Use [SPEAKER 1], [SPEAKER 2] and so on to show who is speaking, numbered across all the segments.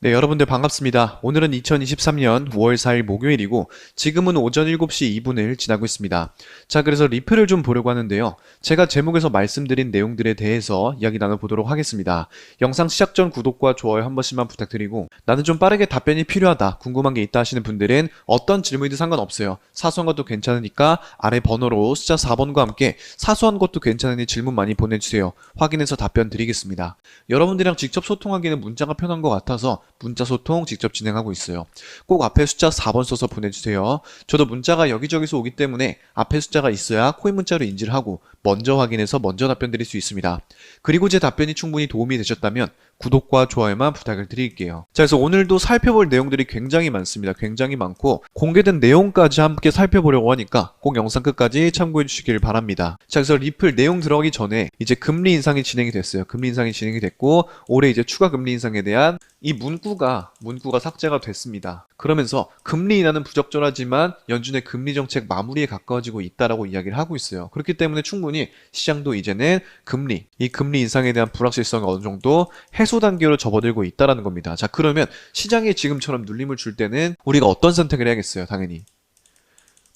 [SPEAKER 1] 네, 여러분들 반갑습니다. 오늘은 2023년 5월 4일 목요일이고 지금은 오전 7시 2분을 지나고 있습니다. 자, 그래서 리플을 좀 보려고 하는데요. 제가 제목에서 말씀드린 내용들에 대해서 이야기 나눠보도록 하겠습니다. 영상 시작 전 구독과 좋아요 한 번씩만 부탁드리고 나는 좀 빠르게 답변이 필요하다, 궁금한 게 있다 하시는 분들은 어떤 질문이든 상관없어요. 사소한 것도 괜찮으니까 아래 번호로 숫자 4번과 함께 사소한 것도 괜찮으니 질문 많이 보내주세요. 확인해서 답변 드리겠습니다. 여러분들이랑 직접 소통하기는 문자가 편한 것 같아서 문자 소통 직접 진행하고 있어요. 꼭 앞에 숫자 4번 써서 보내주세요. 저도 문자가 여기저기서 오기 때문에 앞에 숫자가 있어야 코인 문자로 인지를 하고 먼저 확인해서 먼저 답변 드릴 수 있습니다. 그리고 제 답변이 충분히 도움이 되셨다면 구독과 좋아요만 부탁을 드릴게요. 자, 그래서 오늘도 살펴볼 내용들이 굉장히 많습니다. 굉장히 많고 공개된 내용까지 함께 살펴보려고 하니까 꼭 영상 끝까지 참고해 주시길 바랍니다. 자, 그래서 리플 내용 들어가기 전에 이제 금리 인상이 진행이 됐어요. 금리 인상이 진행이 됐고 올해 이제 추가 금리 인상에 대한 이 문구가 문구가 삭제가 됐습니다. 그러면서 금리 인하는 부적절하지만 연준의 금리 정책 마무리에 가까워지고 있다라고 이야기를 하고 있어요. 그렇기 때문에 충분히 시장도 이제는 금리 이 금리 인상에 대한 불확실성이 어느 정도 해소 단계로 접어들고 있다라는 겁니다. 자 그러면 시장이 지금처럼 눌림을 줄 때는 우리가 어떤 선택을 해야겠어요? 당연히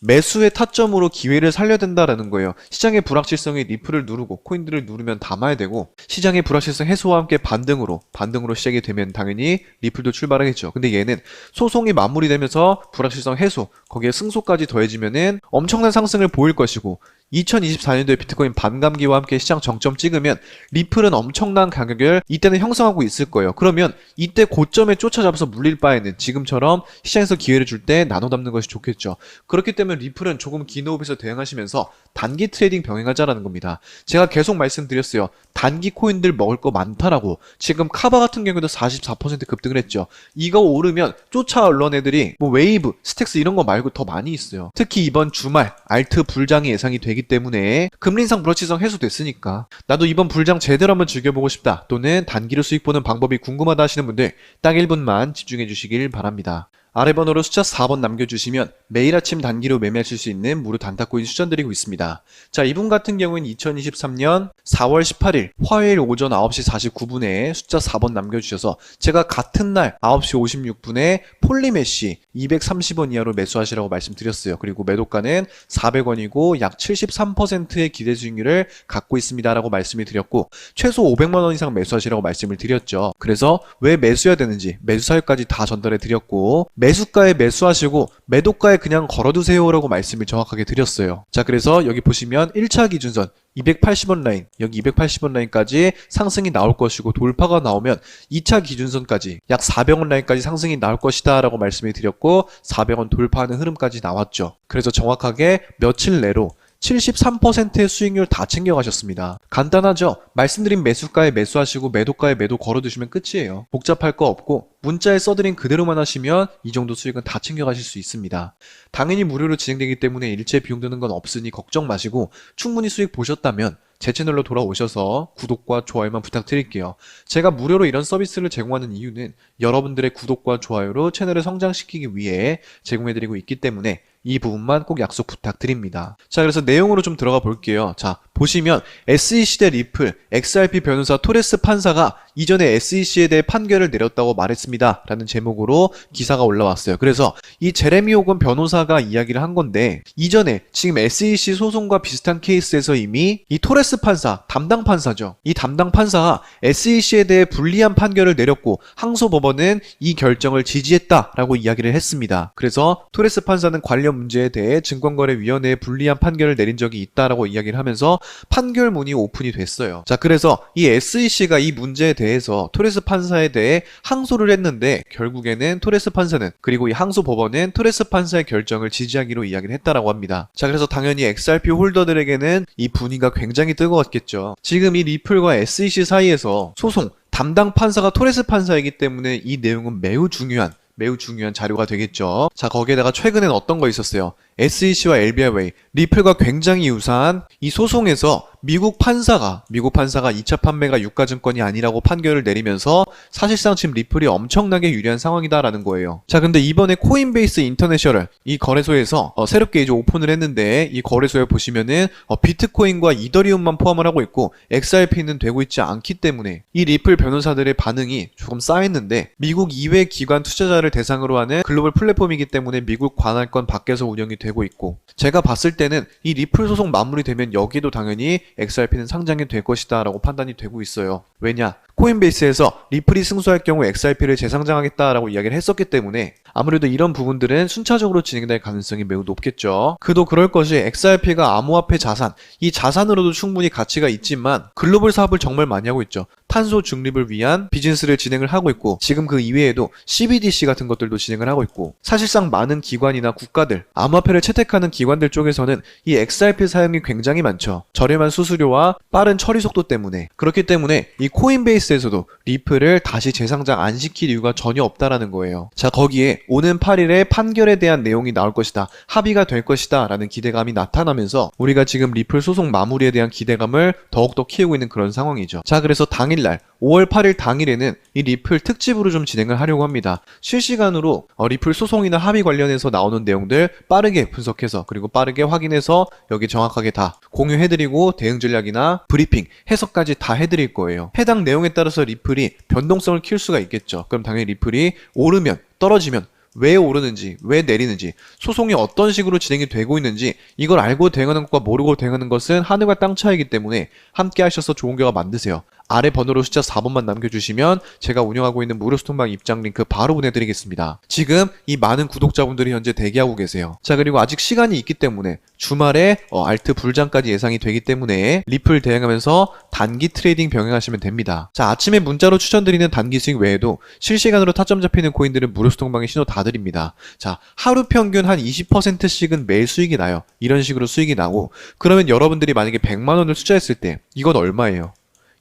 [SPEAKER 1] 매수의 타점으로 기회를 살려야 된다라는 거예요. 시장의 불확실성이 리플을 누르고 코인들을 누르면 담아야 되고 시장의 불확실성 해소와 함께 반등으로 반등으로 시작이 되면 당연히 리플도 출발하겠죠. 근데 얘는 소송이 마무리되면서 불확실성 해소 거기에 승소까지 더해지면은 엄청난 상승을 보일 것이고 2024년도에 비트코인 반감기와 함께 시장 정점 찍으면 리플은 엄청난 가격을 이때는 형성하고 있을 거예요. 그러면 이때 고점에 쫓아잡아서 물릴 바에는 지금처럼 시장에서 기회를 줄 때 나눠 담는 것이 좋겠죠. 그렇기 때문에 리플은 조금 긴 호흡에서 대응하시면서 단기 트레이딩 병행하자라는 겁니다. 제가 계속 말씀드렸어요. 단기 코인들 먹을 거 많다라고. 지금 카바 같은 경우도 44% 급등을 했죠. 이거 오르면 쫓아 올라온 애들이 뭐 웨이브, 스택스 이런 거 말고 더 많이 있어요. 특히 이번 주말 알트 불장이 예상이 되기 때문에 금리 인상 불확실성 해소됐으니까 나도 이번 불장 제대로 한번 즐겨보고 싶다 또는 단기로 수익 보는 방법이 궁금하다 하시는 분들 딱 1분만 집중해 주시길 바랍니다. 아래 번호로 숫자 4번 남겨주시면 매일 아침 단기로 매매하실 수 있는 무료 단타코인 추천드리고 있습니다. 자, 이분 같은 경우는 2023년 4월 18일 화요일 오전 9시 49분에 숫자 4번 남겨주셔서 제가 같은 날 9시 56분에 폴리메시 230원 이하로 매수하시라고 말씀드렸어요. 그리고 매도가는 400원이고 약 73%의 기대 수익률을 갖고 있습니다라고 말씀을 드렸고 최소 500만 원 이상 매수하시라고 말씀을 드렸죠. 그래서 왜 매수해야 되는지 매수 사유까지 다 전달해 드렸고 매수가에 매수하시고 매도가에 그냥 걸어두세요라고 말씀을 정확하게 드렸어요. 자, 그래서 여기 보시면 1차 기준선 280원 라인, 여기 280원 라인까지 상승이 나올 것이고 돌파가 나오면 2차 기준선까지 약 400원 라인까지 상승이 나올 것이다 라고 말씀을 드렸고 400원 돌파하는 흐름까지 나왔죠. 그래서 정확하게 며칠 내로 73%의 수익률 다 챙겨가셨습니다. 간단하죠? 말씀드린 매수가에 매수하시고 매도가에 매도 걸어두시면 끝이에요. 복잡할 거 없고 문자에 써드린 그대로만 하시면 이 정도 수익은 다 챙겨가실 수 있습니다. 당연히 무료로 진행되기 때문에 일체 비용 드는 건 없으니 걱정 마시고 충분히 수익 보셨다면 제 채널로 돌아오셔서 구독과 좋아요만 부탁드릴게요. 제가 무료로 이런 서비스를 제공하는 이유는 여러분들의 구독과 좋아요로 채널을 성장시키기 위해 제공해드리고 있기 때문에 이 부분만 꼭 약속 부탁드립니다. 자, 그래서 내용으로 좀 들어가 볼게요. 자, 보시면 SEC 대 리플, XRP 변호사 토레스 판사가 이전에 SEC에 대해 판결을 내렸다고 말했습니다. 라는 제목으로 기사가 올라왔어요. 그래서 이 제레미 오건 변호사가 이야기를 한 건데 이전에 지금 SEC 소송과 비슷한 케이스에서 이미 이 토레스 판사, 담당 판사죠. 이 담당 판사가 SEC에 대해 불리한 판결을 내렸고 항소 법원은 이 결정을 지지했다라고 이야기를 했습니다. 그래서 토레스 판사는 관련 문제에 대해 증권거래위원회에 불리한 판결을 내린 적이 있다라고 이야기를 하면서 판결문이 오픈이 됐어요. 자, 그래서 이 SEC가 이 문제에 대해 서 토레스 판사에 대해 항소를 했는데 결국에는 토레스 판사는 그리고 이 항소 법원은 토레스 판사의 결정을 지지하기로 이야기를 했다라고 합니다. 자, 그래서 당연히 XRP 홀더들에게는 이 분위기가 굉장히 뜨거웠겠죠. 지금 이 리플과 SEC 사이에서 소송 담당 판사가 토레스 판사이기 때문에 이 내용은 매우 중요한 매우 중요한 자료가 되겠죠. 자, 거기에다가 최근엔 어떤 거 있었어요? SEC와 LBRway, 리플과 굉장히 유사한 이 소송에서 미국 판사가 미국 판사가 2차 판매가 유가증권이 아니라고 판결을 내리면서 사실상 지금 리플이 엄청나게 유리한 상황이다라는 거예요. 자, 근데 이번에 코인베이스 인터내셔널 이 거래소에서 어, 새롭게 이제 오픈을 했는데 이 거래소에 보시면은 어, 비트코인과 이더리움만 포함을 하고 있고 XRP는 되고 있지 않기 때문에 이 리플 변호사들의 반응이 조금 쌓였는데 미국 이외 기관 투자자를 대상으로 하는 글로벌 플랫폼이기 때문에 미국 관할권 밖에서 운영이 되고 있고 제가 봤을 때는 이 리플 소송 마무리되면 여기도 당연히 XRP는 상장이 될 것이다 라고 판단이 되고 있어요. 왜냐? 코인베이스에서 리플이 승소할 경우 XRP를 재상장하겠다라고 이야기를 했었기 때문에 아무래도 이런 부분들은 순차적으로 진행될 가능성이 매우 높겠죠. 그도 그럴 것이 XRP가 암호화폐 자산, 이 자산으로도 충분히 가치가 있지만 글로벌 사업을 정말 많이 하고 있죠. 탄소 중립을 위한 비즈니스를 진행을 하고 있고 지금 그 이외에도 CBDC 같은 것들도 진행을 하고 있고 사실상 많은 기관이나 국가들 암호화폐를 채택하는 기관들 쪽에서는 이 XRP 사용이 굉장히 많죠. 저렴한 수수료와 빠른 처리 속도 때문에 그렇기 때문에 이 코인베이스 에서도 리플을 다시 재상장 안 시킬 이유가 전혀 없다라는 거예요. 자 거기에 오는 8일에 판결에 대한 내용이 나올 것이다. 합의가 될 것이다. 라는 기대감이 나타나면서 우리가 지금 리플 소송 마무리에 대한 기대감을 더욱더 키우고 있는 그런 상황이죠. 자 그래서 당일날 5월 8일 당일에는 이 리플 특집으로 좀 진행을 하려고 합니다. 실시간으로 어, 리플 소송이나 합의 관련해서 나오는 내용들 빠르게 분석해서 그리고 빠르게 확인해서 여기 정확하게 다 공유해드리고 대응 전략이나 브리핑, 해석까지 다 해드릴 거예요. 해당 내용에 따라 서 리플이 변동성을 키울 수가 있겠죠. 그럼 당연히 리플이 오르면 떨어지면 왜 오르는지, 왜 내리는지, 소송이 어떤 식으로 진행이 되고 있는지, 이걸 알고 대응하는 것과 모르고 대응하는 것은 하늘과 땅 차이기 때문에 함께 하셔서 좋은 결과 만드세요. 아래 번호로 숫자 4번만 남겨주시면 제가 운영하고 있는 무료 스톡방 입장 링크 바로 보내드리겠습니다. 지금 이 많은 구독자분들이 현재 대기하고 계세요. 자, 그리고 아직 시간이 있기 때문에 주말에 어, 알트 불장까지 예상이 되기 때문에 리플 대응하면서 단기 트레이딩 병행하시면 됩니다. 자, 아침에 문자로 추천드리는 단기 수익 외에도 실시간으로 타점 잡히는 코인들은 무료 스톡방에 신호 다 드립니다. 자, 하루 평균 한 20%씩은 매일 수익이 나요. 이런 식으로 수익이 나고 그러면 여러분들이 만약에 100만 원을 투자했을 때 이건 얼마예요?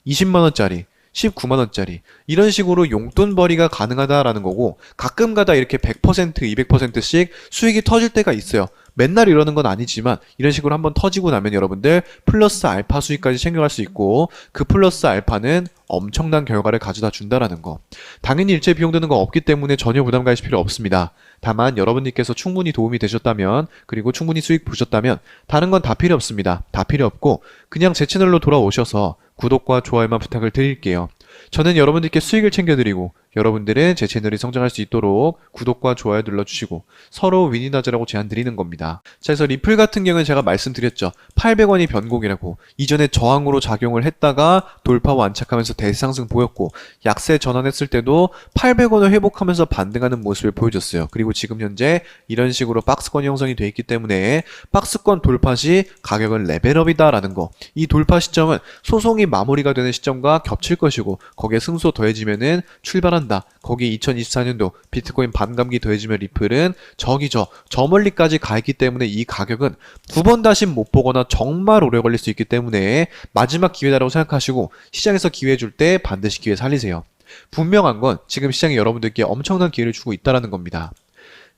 [SPEAKER 1] 20만원짜리, 19만원짜리, 이런 식으로 용돈벌이가 가능하다라는 거고, 가끔 가다 이렇게 100%, 200%씩 수익이 터질 때가 있어요. 맨날 이러는 건 아니지만, 이런 식으로 한번 터지고 나면 여러분들 플러스 알파 수익까지 챙겨갈 수 있고, 그 플러스 알파는 엄청난 결과를 가져다 준다라는 거. 당연히 일체 비용 드는 거 없기 때문에 전혀 부담 가실 필요 없습니다. 다만 여러분들께서 충분히 도움이 되셨다면, 그리고 충분히 수익 보셨다면, 다른 건 다 필요 없습니다. 다 필요 없고, 그냥 제 채널로 돌아오셔서 구독과 좋아요만 부탁을 드릴게요. 저는 여러분들께 수익을 챙겨드리고 여러분들은 제 채널이 성장할 수 있도록 구독과 좋아요 눌러주시고 서로 윈윈하자라고 제안 드리는 겁니다. 자, 그래서 리플 같은 경우는 제가 말씀드렸죠. 800원이 변곡이라고 이전에 저항으로 작용을 했다가 돌파 완착하면서 대상승 보였고 약세 전환했을 때도 800원을 회복하면서 반등하는 모습을 보여줬어요. 그리고 지금 현재 이런 식으로 박스권 형성이 돼 있기 때문에 박스권 돌파 시 가격은 레벨업이다라는 거. 이 돌파 시점은 소송이 마무리가 되는 시점과 겹칠 것이고 거기에 승소 더해지면은 출발한다. 거기 2024년도 비트코인 반감기 더해지면 리플은 저기 저, 저 멀리까지 가 있기 때문에 이 가격은 두 번 다시 못 보거나 정말 오래 걸릴 수 있기 때문에 마지막 기회다라고 생각하시고 시장에서 기회 줄 때 반드시 기회 살리세요. 분명한 건 지금 시장이 여러분들께 엄청난 기회를 주고 있다라는 겁니다.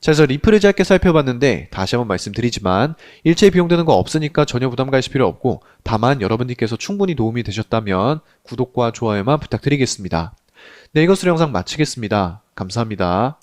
[SPEAKER 1] 자, 그래서 리플을 짧게 살펴봤는데 다시 한번 말씀드리지만 일체 비용 드는 거 없으니까 전혀 부담 가실 필요 없고 다만 여러분들께서 충분히 도움이 되셨다면 구독과 좋아요만 부탁드리겠습니다. 네, 이것으로 영상 마치겠습니다. 감사합니다.